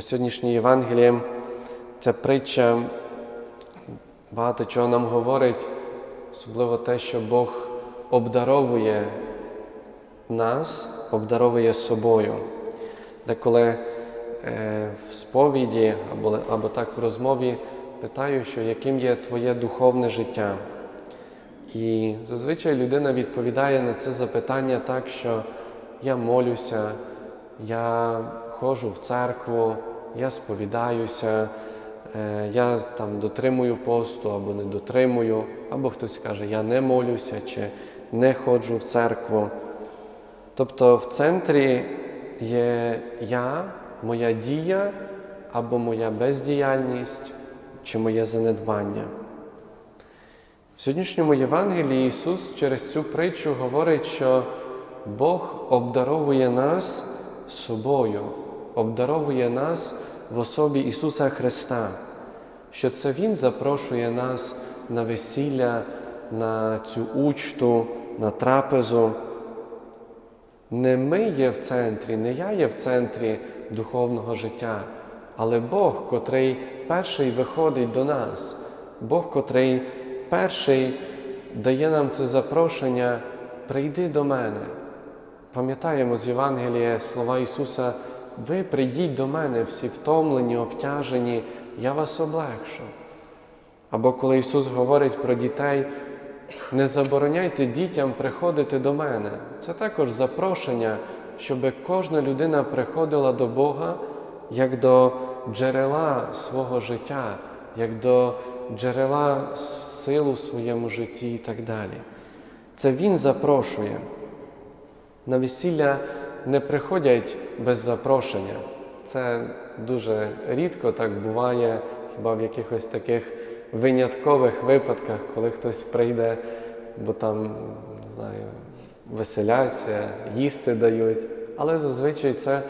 про сьогоднішнє Євангеліє. Ця притча багато чого нам говорить, особливо те, що Бог обдаровує нас, обдаровує собою. Деколи е, в сповіді або, або так в розмові питаю, що яким є твоє духовне життя. І зазвичай людина відповідає на це запитання так, що я молюся, я ходжу в церкву, я сповідаюся, е, я там дотримую посту або не дотримую, або хтось каже, я не молюся чи не ходжу в церкву. Тобто в центрі є я, моя дія або моя бездіяльність чи моє занедбання. В сьогоднішньому Євангелії Ісус через цю притчу говорить, що Бог обдаровує нас собою, обдаровує нас в особі Ісуса Христа, що це Він запрошує нас на весілля, на цю учту, на трапезу. Не ми є в центрі, не я є в центрі духовного життя, але Бог, котрий перший виходить до нас, Бог, котрий перший дає нам це запрошення, прийди до мене. Пам'ятаємо з Євангелія слова Ісуса, ви прийдіть до мене, всі втомлені, обтяжені, я вас облегшу. Або коли Ісус говорить про дітей, не забороняйте дітям приходити до мене. Це також запрошення, щоб кожна людина приходила до Бога як до джерела свого життя, як до джерела сил у своєму житті і так далі. Це Він запрошує. На весілля не приходять без запрошення. Це дуже рідко так буває, хіба в якихось таких виняткових випадках, коли хтось прийде, бо там, не знаю, веселяться, їсти дають. Але зазвичай це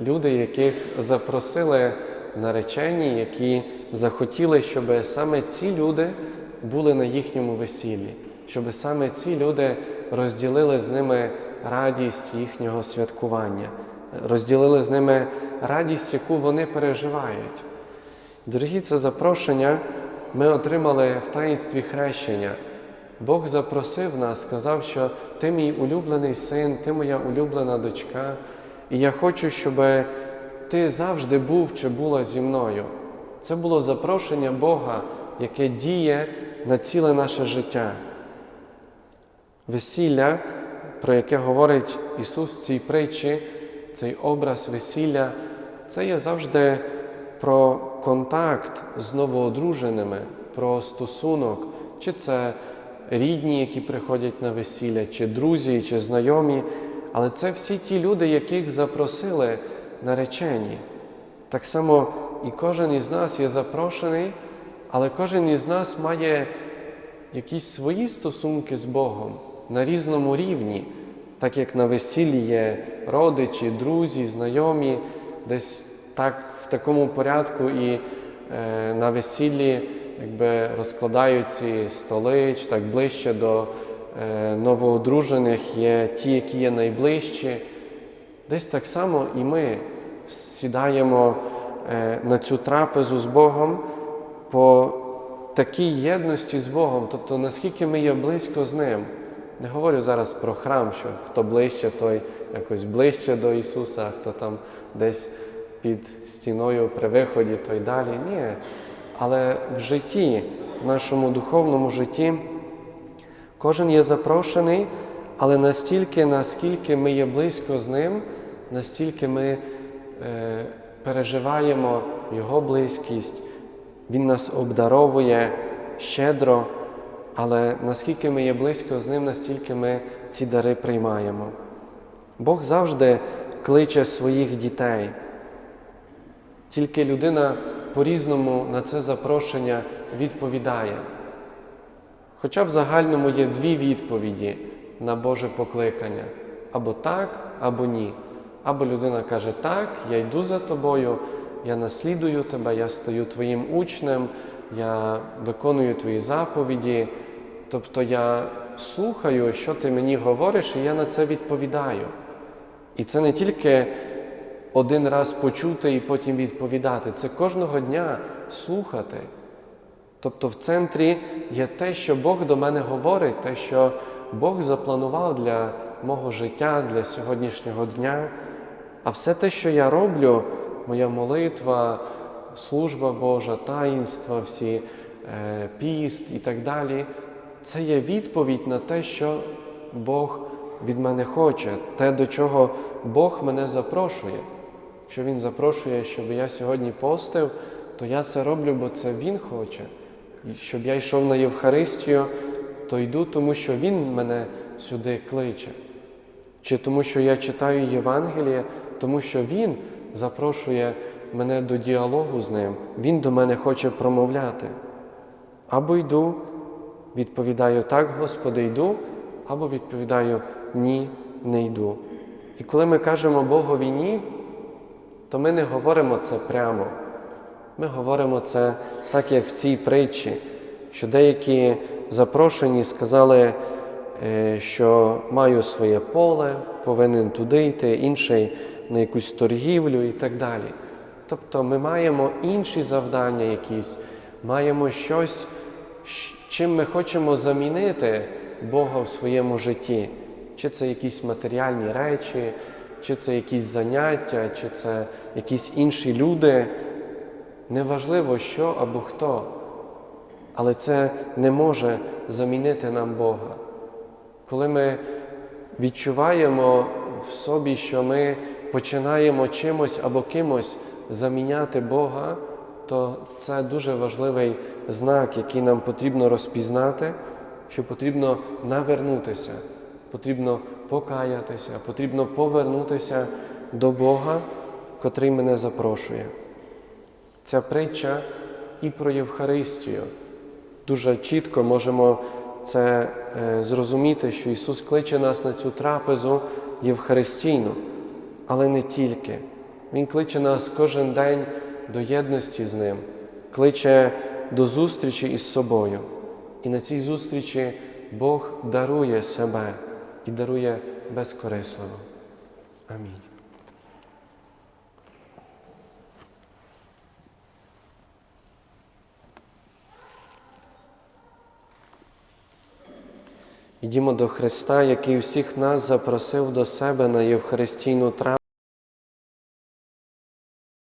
люди, яких запросили наречені, які захотіли, щоб саме ці люди були на їхньому весіллі, щоб саме ці люди розділили з ними радість їхнього святкування, розділили з ними радість, яку вони переживають. Дорогі, це запрошення ми отримали в таїнстві хрещення. Бог запросив нас, сказав, що ти мій улюблений син, ти моя улюблена дочка, і я хочу, щоб ти завжди був чи була зі мною. Це було запрошення Бога, яке діє на ціле наше життя. Весілля, про яке говорить Ісус в цій притчі, цей образ весілля, це є завжди про контакт з новоодруженими, про стосунок, чи це рідні, які приходять на весілля, чи друзі, чи знайомі. Але це всі ті люди, яких запросили наречені. Так само і кожен із нас є запрошений, але кожен із нас має якісь свої стосунки з Богом на різному рівні, так як на весіллі є родичі, друзі, знайомі, десь так в такому порядку і е, на весіллі якби розкладають ці столи, чи так ближче до е, новоодружених є ті, які є найближчі. Десь так само і ми сідаємо е, на цю трапезу з Богом по такій єдності з Богом, тобто наскільки ми є близько з Ним. Не говорю зараз про храм, що хто ближче, той якось ближче до Ісуса, а хто там десь під стіною при виході, той далі. Ні. Але в житті, в нашому духовному житті, кожен є запрошений, але настільки, наскільки ми є близько з ним, настільки ми е, переживаємо Його близькість, Він нас обдаровує щедро, але наскільки ми є близько з ним, настільки ми ці дари приймаємо. Бог завжди кличе своїх дітей. Тільки людина по-різному на це запрошення відповідає. Хоча в загальному є дві відповіді на Боже покликання: або так, або ні. Або людина каже, так, я йду за тобою, я наслідую тебе, я стаю твоїм учнем, я виконую твої заповіді, тобто я слухаю, що ти мені говориш, і я на це відповідаю. І це не тільки один раз почути і потім відповідати. Це кожного дня слухати. Тобто в центрі є те, що Бог до мене говорить, те, що Бог запланував для мого життя, для сьогоднішнього дня. А все те, що я роблю, моя молитва, служба Божа, таїнства, всі е, піст і так далі, це є відповідь на те, що Бог від мене хоче, те, до чого Бог мене запрошує. Якщо Він запрошує, щоб я сьогодні постив, то я це роблю, бо це Він хоче. І щоб я йшов на Євхаристію, то йду, тому що Він мене сюди кличе. Чи тому, що я читаю Євангеліє, тому що Він запрошує мене до діалогу з ним, Він до мене хоче промовляти. Або йду, відповідаю так, Господи, йду, або відповідаю ні, не йду. І коли ми кажемо Богові ні, то ми не говоримо це прямо. Ми говоримо це так, як в цій притчі, що деякі запрошені сказали, е, що маю своє поле, повинен туди йти, інший на якусь торгівлю і так далі. Тобто ми маємо інші завдання якісь, маємо щось, чим ми хочемо замінити Бога в своєму житті. Чи це якісь матеріальні речі, чи це якісь заняття, чи це якісь інші люди. Неважливо, що або хто, але це не може замінити нам Бога. Коли ми відчуваємо в собі, що ми починаємо чимось або кимось заміняти Бога, то це дуже важливий знак, який нам потрібно розпізнати, що потрібно навернутися, потрібно покаятися, потрібно повернутися до Бога, котрий мене запрошує. Ця притча і про Євхаристію. Дуже чітко можемо це е, зрозуміти, що Ісус кличе нас на цю трапезу Євхаристійну, але не тільки. Він кличе нас кожен день до єдності з Ним, кличе до зустрічі із собою. І на цій зустрічі Бог дарує себе і дарує безкорисливо. Амінь. Йдімо до Христа, який всіх нас запросив до себе на Євхаристійну трапезу.